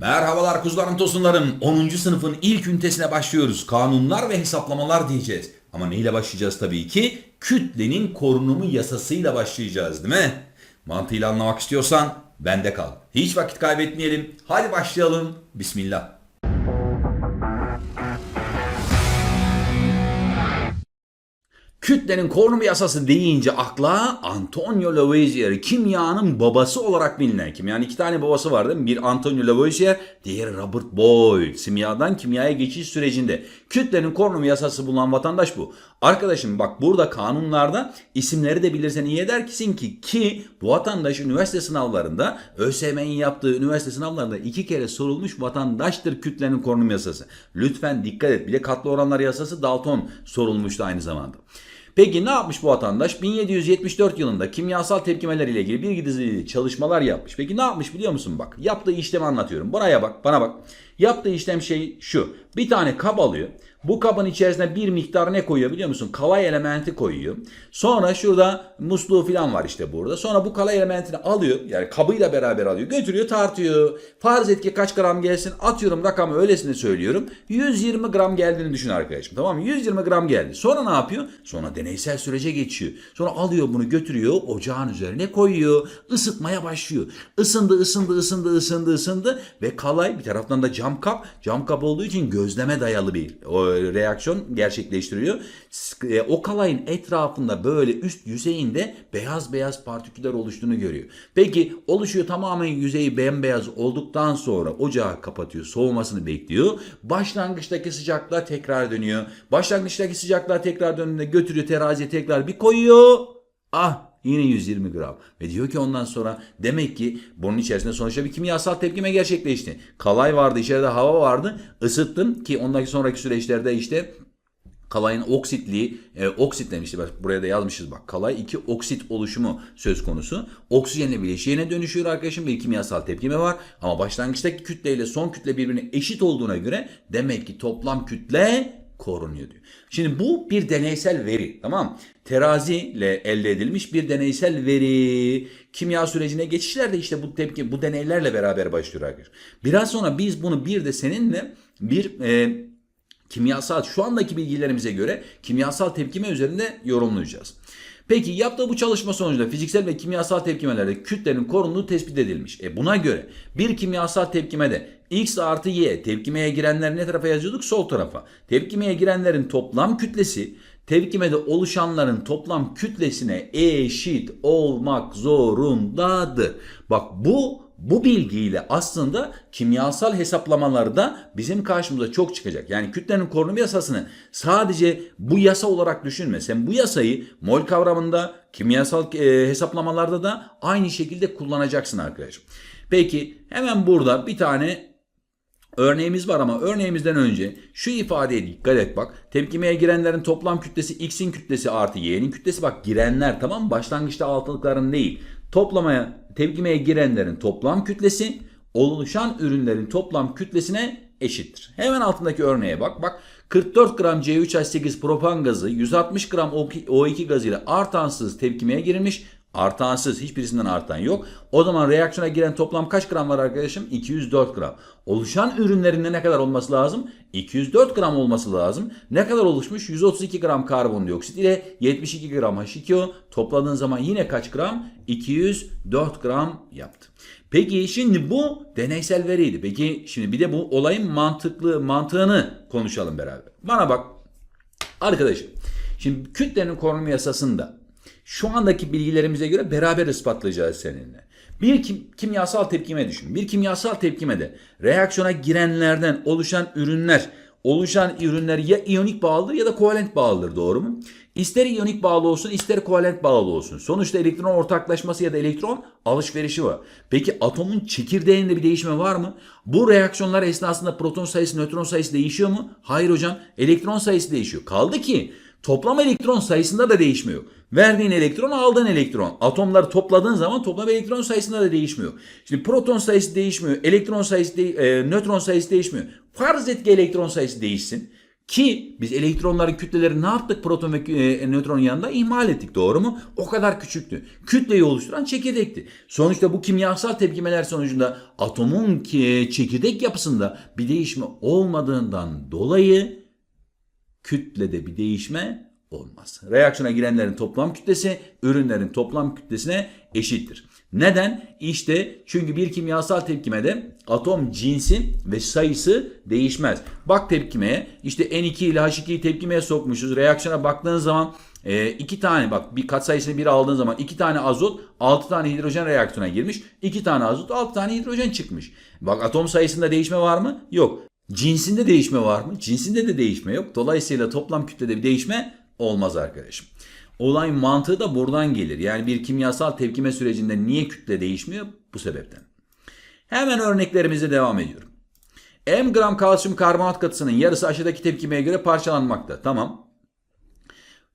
Merhabalar kuzularım tosunlarım. 10. sınıfın ilk ünitesine başlıyoruz. Kanunlar ve hesaplamalar diyeceğiz. Ama neyle başlayacağız tabii ki? Kütlenin korunumu yasasıyla başlayacağız değil mi? Mantığıyla anlamak istiyorsan bende kal. Hiç vakit kaybetmeyelim. Hadi başlayalım. Bismillah. Kütlenin korunumu yasası deyince akla Antonio Lavoisier kimyanın babası olarak bilinen kimyanın iki tane babası var değil mi? Bir Antonio Lavoisier, diğeri Robert Boyle. Simyadan kimyaya geçiş sürecinde kütlenin korunumu yasası bulunan vatandaş bu. Arkadaşım bak burada kanunlarda isimleri de bilirsen iyi edersin ki ki bu vatandaş üniversite sınavlarında ÖSYM'nin yaptığı üniversite sınavlarında iki kere sorulmuş vatandaştır kütlenin korunumu yasası. Lütfen dikkat et. Bir de katlı oranlar yasası Dalton sorulmuştu aynı zamanda. Peki ne yapmış bu vatandaş? 1774 yılında kimyasal tepkimeler ile ilgili bir dizi çalışmalar yapmış. Peki ne yapmış biliyor musun bak? Yaptığı işlemi anlatıyorum. Buraya bak, bana bak. Yaptığı işlem şey şu. Bir tane kap alıyor. Bu kabın içerisine bir miktar ne koyuyor biliyor musun? Kalay elementi koyuyor. Sonra şurada musluğu falan var işte burada. Sonra bu kalay elementini alıyor. Yani kabıyla beraber alıyor. Götürüyor tartıyor. Farz et ki kaç gram gelsin. Atıyorum rakamı öylesine söylüyorum. 120 gram geldiğini düşün arkadaşım. Tamam mı? 120 gram geldi. Sonra ne yapıyor? Sonra deneysel sürece geçiyor. Sonra alıyor bunu götürüyor. Ocağın üzerine koyuyor. Isıtmaya başlıyor. Isındı ısındı ısındı ısındı ısındı. Ve kalay bir taraftan da cam kap. Cam kap olduğu için gözleme dayalı bir reaksiyon gerçekleştiriyor. E, O kalayın etrafında böyle üst yüzeyinde beyaz beyaz partiküller oluştuğunu görüyor. Peki oluşuyor tamamen yüzeyi bembeyaz olduktan sonra ocağı kapatıyor. Soğumasını bekliyor. Başlangıçtaki sıcaklığa tekrar dönüyor. Başlangıçtaki sıcaklığa tekrar döndüğünde götürüyor teraziye tekrar bir koyuyor. Ah Yine 120 gram. Ve diyor ki ondan sonra demek ki bunun içerisinde sonuçta bir kimyasal tepkime gerçekleşti. Kalay vardı, içeride hava vardı. Isıttın ki ondaki sonraki süreçlerde işte kalayın oksitliği, e, oksit demişti. Bak buraya da yazmışız bak. Kalay iki oksit oluşumu söz konusu. Oksijenle bileşiğine dönüşüyor arkadaşım. Bir kimyasal tepkime var. Ama başlangıçtaki kütle ile son kütle birbirine eşit olduğuna göre demek ki toplam kütle korunuyor diyor. Şimdi bu bir deneysel veri tamam? Terazi ile elde edilmiş bir deneysel veri. Kimya sürecine geçişler de işte bu tepki bu deneylerle beraber başlıyor arkadaşlar. Biraz sonra biz bunu bir de seninle bir e, kimyasal şu andaki bilgilerimize göre kimyasal tepkime üzerinde yorumlayacağız. Peki yaptığı bu çalışma sonucunda fiziksel ve kimyasal tepkimelerde kütlenin korunduğu tespit edilmiş. E buna göre bir kimyasal tepkimede X artı Y tepkimeye girenler ne tarafa yazıyorduk? Sol tarafa. Tepkimeye girenlerin toplam kütlesi tepkimede oluşanların toplam kütlesine eşit olmak zorundadır. Bak bu bu bilgiyle aslında kimyasal hesaplamalarda bizim karşımıza çok çıkacak. Yani kütlenin korunumu yasasını sadece bu yasa olarak düşünme. Sen bu yasayı mol kavramında, kimyasal e, hesaplamalarda da aynı şekilde kullanacaksın arkadaşım. Peki hemen burada bir tane Örneğimiz var ama örneğimizden önce şu ifadeye dikkat et bak. Tepkimeye girenlerin toplam kütlesi x'in kütlesi artı y'nin kütlesi. Bak girenler tamam mı? Başlangıçta altılıkların değil. Toplamaya, tepkimeye girenlerin toplam kütlesi oluşan ürünlerin toplam kütlesine eşittir. Hemen altındaki örneğe bak. Bak 44 gram C3H8 propan gazı 160 gram O2 gazı ile artansız tepkimeye girilmiş. Artansız hiçbirisinden artan yok. O zaman reaksiyona giren toplam kaç gram var arkadaşım? 204 gram. Oluşan ürünlerinde ne kadar olması lazım? 204 gram olması lazım. Ne kadar oluşmuş? 132 gram karbondioksit ile 72 gram H2O. Topladığın zaman yine kaç gram? 204 gram yaptı. Peki şimdi bu deneysel veriydi. Peki şimdi bir de bu olayın mantıklı mantığını konuşalım beraber. Bana bak arkadaşım. Şimdi kütlenin korunumu yasasında şu andaki bilgilerimize göre beraber ispatlayacağız seninle. Bir kim, kimyasal tepkime düşün. Bir kimyasal tepkimede reaksiyona girenlerden oluşan ürünler, oluşan ürünler ya iyonik bağlıdır ya da kovalent bağlıdır doğru mu? İster iyonik bağlı olsun ister kovalent bağlı olsun. Sonuçta elektron ortaklaşması ya da elektron alışverişi var. Peki atomun çekirdeğinde bir değişme var mı? Bu reaksiyonlar esnasında proton sayısı, nötron sayısı değişiyor mu? Hayır hocam. Elektron sayısı değişiyor. Kaldı ki toplam elektron sayısında da değişmiyor. Verdiğin elektron aldığın elektron. Atomları topladığın zaman toplam elektron sayısında da değişmiyor. Şimdi proton sayısı değişmiyor. Elektron sayısı, de, e, nötron sayısı değişmiyor. Farz et ki elektron sayısı değişsin. Ki biz elektronların kütleleri ne yaptık proton ve e, nötronun yanında ihmal ettik doğru mu? O kadar küçüktü. Kütleyi oluşturan çekirdekti. Sonuçta bu kimyasal tepkimeler sonucunda atomun ki çekirdek yapısında bir değişme olmadığından dolayı kütlede bir değişme olmaz. Reaksiyona girenlerin toplam kütlesi ürünlerin toplam kütlesine eşittir. Neden? İşte çünkü bir kimyasal tepkimede atom cinsi ve sayısı değişmez. Bak tepkimeye işte N2 ile H2'yi tepkimeye sokmuşuz. Reaksiyona baktığın zaman e, iki tane bak bir katsayısını bir aldığın zaman iki tane azot altı tane hidrojen reaksiyona girmiş. iki tane azot altı tane hidrojen çıkmış. Bak atom sayısında değişme var mı? Yok. Cinsinde değişme var mı? Cinsinde de değişme yok. Dolayısıyla toplam kütlede bir değişme olmaz arkadaşım. Olayın mantığı da buradan gelir. Yani bir kimyasal tepkime sürecinde niye kütle değişmiyor? Bu sebepten. Hemen örneklerimize devam ediyorum. M gram kalsiyum karbonat katısının yarısı aşağıdaki tepkimeye göre parçalanmakta. Tamam.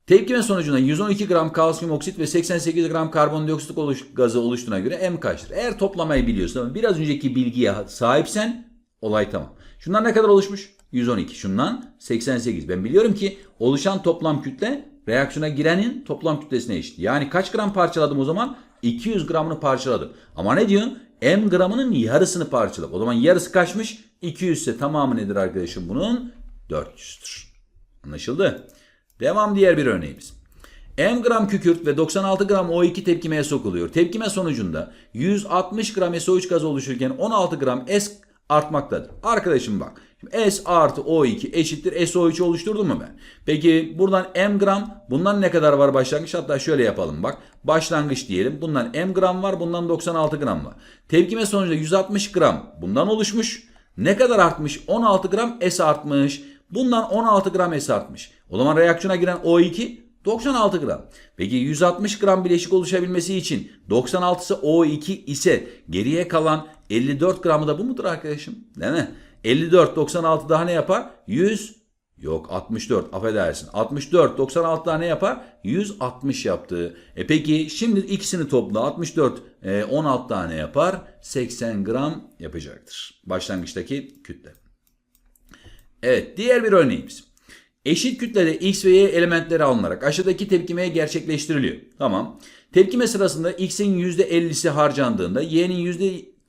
Tepkime sonucunda 112 gram kalsiyum oksit ve 88 gram karbondioksit oluş, gazı oluştuğuna göre M kaçtır? Eğer toplamayı biliyorsan biraz önceki bilgiye sahipsen olay tamam. Şundan ne kadar oluşmuş? 112. Şundan 88. Ben biliyorum ki oluşan toplam kütle reaksiyona girenin toplam kütlesine eşit. Yani kaç gram parçaladım o zaman? 200 gramını parçaladım. Ama ne diyor? M gramının yarısını parçaladım. O zaman yarısı kaçmış? 200 ise tamamı nedir arkadaşım bunun? 400'tür. Anlaşıldı? Devam diğer bir örneğimiz. M gram kükürt ve 96 gram O2 tepkimeye sokuluyor. Tepkime sonucunda 160 gram SO3 gazı oluşurken 16 gram S artmaktadır. Arkadaşım bak. S artı O2 eşittir SO3 oluşturdum mu ben? Peki buradan M gram bundan ne kadar var başlangıç? Hatta şöyle yapalım bak. Başlangıç diyelim. Bundan M gram var bundan 96 gram var. Tepkime sonucunda 160 gram bundan oluşmuş. Ne kadar artmış? 16 gram S artmış. Bundan 16 gram S artmış. O zaman reaksiyona giren O2 96 gram. Peki 160 gram bileşik oluşabilmesi için 96'sı O2 ise geriye kalan 54 gramı da bu mudur arkadaşım? Değil mi? 54 96 daha ne yapar? 100 yok 64 affedersin. 64 96 daha ne yapar? 160 yaptı. E peki şimdi ikisini topla 64 e, 16 tane yapar? 80 gram yapacaktır. Başlangıçtaki kütle. Evet diğer bir örneğimiz. Eşit kütlede X ve Y elementleri alınarak aşağıdaki tepkimeye gerçekleştiriliyor. Tamam. Tepkime sırasında X'in %50'si harcandığında Y'nin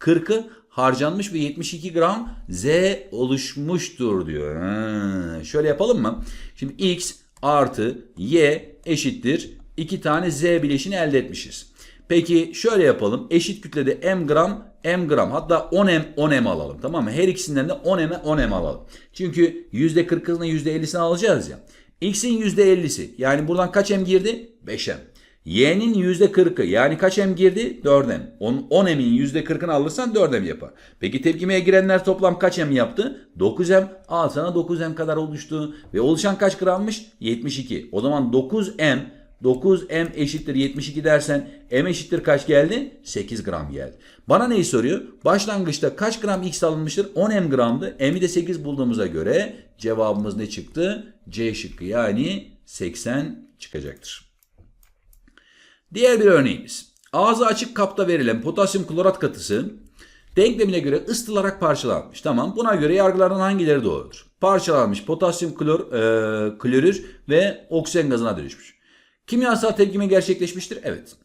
%40'ı harcanmış ve 72 gram Z oluşmuştur diyor. Ha, şöyle yapalım mı? Şimdi X artı Y eşittir 2 tane Z bileşini elde etmişiz. Peki şöyle yapalım. Eşit kütlede M gram M gram hatta 10 M 10 M alalım tamam mı? Her ikisinden de 10 M 10 M alalım. Çünkü %40'ını %50'sini alacağız ya. X'in %50'si yani buradan kaç M girdi? 5 M. Y'nin %40'ı yani kaç M girdi? 4 M. 10, 10 M'in %40'ını alırsan 4 M yapar. Peki tepkimeye girenler toplam kaç M yaptı? 9 M. Al sana 9 M kadar oluştu. Ve oluşan kaç grammış? 72. O zaman 9 M 9m eşittir 72 dersen m eşittir kaç geldi? 8 gram geldi. Bana neyi soruyor? Başlangıçta kaç gram x alınmıştır? 10m gramdı. m'i de 8 bulduğumuza göre cevabımız ne çıktı? C şıkkı yani 80 çıkacaktır. Diğer bir örneğimiz. Ağzı açık kapta verilen potasyum klorat katısı denklemine göre ısıtılarak parçalanmış. Tamam buna göre yargılardan hangileri doğrudur? Parçalanmış potasyum klor, e, klorür ve oksijen gazına dönüşmüş. Kimyasal tepkime gerçekleşmiştir. Evet.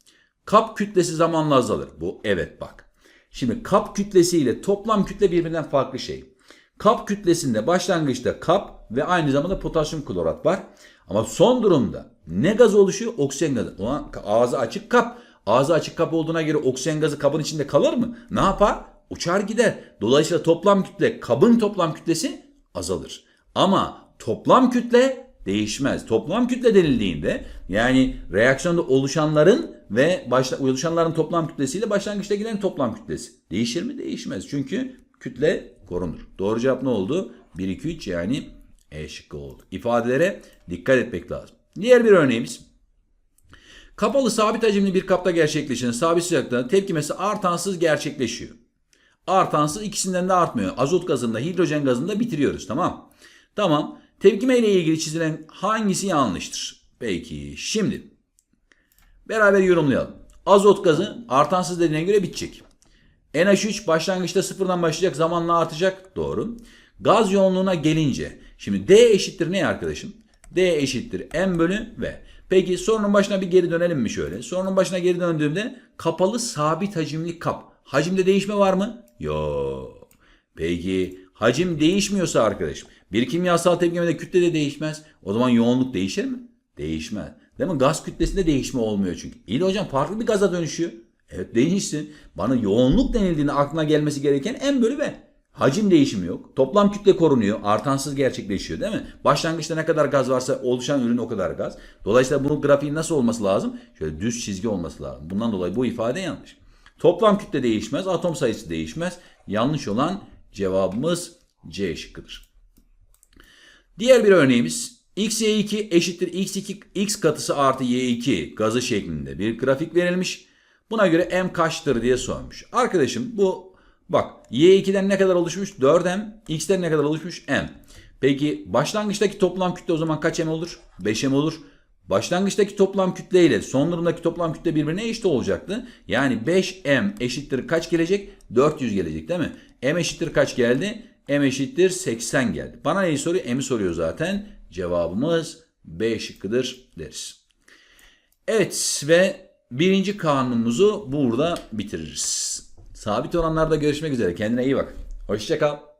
Kap kütlesi zamanla azalır. Bu evet bak. Şimdi kap kütlesi ile toplam kütle birbirinden farklı şey. Kap kütlesinde başlangıçta kap ve aynı zamanda potasyum klorat var. Ama son durumda ne gaz oluşuyor? Oksijen gazı. Ulan ağzı açık kap. Ağzı açık kap olduğuna göre oksijen gazı kabın içinde kalır mı? Ne yapar? Uçar gider. Dolayısıyla toplam kütle kabın toplam kütlesi azalır. Ama toplam kütle değişmez. Toplam kütle denildiğinde yani reaksiyonda oluşanların ve başla, oluşanların toplam kütlesiyle başlangıçtakilerin toplam kütlesi. Değişir mi? Değişmez. Çünkü kütle korunur. Doğru cevap ne oldu? 1, 2, 3 yani E şıkkı oldu. İfadelere dikkat etmek lazım. Diğer bir örneğimiz. Kapalı sabit hacimli bir kapta gerçekleşen sabit sıcaklığında tepkimesi artansız gerçekleşiyor. Artansız ikisinden de artmıyor. Azot gazında, hidrojen gazında bitiriyoruz. Tamam. Tamam. Tepkime ile ilgili çizilen hangisi yanlıştır? Peki şimdi beraber yorumlayalım. Azot gazı artansız dediğine göre bitecek. NH3 başlangıçta sıfırdan başlayacak zamanla artacak. Doğru. Gaz yoğunluğuna gelince Şimdi D eşittir ne arkadaşım? D eşittir M bölü V. Peki sorunun başına bir geri dönelim mi şöyle? Sorunun başına geri döndüğümde kapalı sabit hacimli kap. Hacimde değişme var mı? Yok. Peki hacim değişmiyorsa arkadaşım bir kimyasal tepkimede kütle de değişmez. O zaman yoğunluk değişir mi? Değişmez. Değil mi? Gaz kütlesinde değişme olmuyor çünkü. İyi de hocam farklı bir gaza dönüşüyor. Evet değişsin. Bana yoğunluk denildiğinde aklına gelmesi gereken en bölü ve hacim değişimi yok. Toplam kütle korunuyor. Artansız gerçekleşiyor değil mi? Başlangıçta ne kadar gaz varsa oluşan ürün o kadar gaz. Dolayısıyla bunun grafiği nasıl olması lazım? Şöyle düz çizgi olması lazım. Bundan dolayı bu ifade yanlış. Toplam kütle değişmez. Atom sayısı değişmez. Yanlış olan cevabımız C şıkkıdır. Diğer bir örneğimiz x y2 eşittir x2 x katısı artı y2 gazı şeklinde bir grafik verilmiş. Buna göre m kaçtır diye sormuş. Arkadaşım bu bak y2'den ne kadar oluşmuş? 4m. x'ten ne kadar oluşmuş? m. Peki başlangıçtaki toplam kütle o zaman kaç m olur? 5m olur. Başlangıçtaki toplam kütle ile son durumdaki toplam kütle birbirine eşit olacaktı. Yani 5m eşittir kaç gelecek? 400 gelecek değil mi? m eşittir kaç geldi? M eşittir 80 geldi. Bana neyi soruyor? m'i soruyor zaten. Cevabımız B şıkkıdır deriz. Evet ve birinci kanunumuzu burada bitiririz. Sabit oranlarda görüşmek üzere. Kendine iyi bak. Hoşçakal.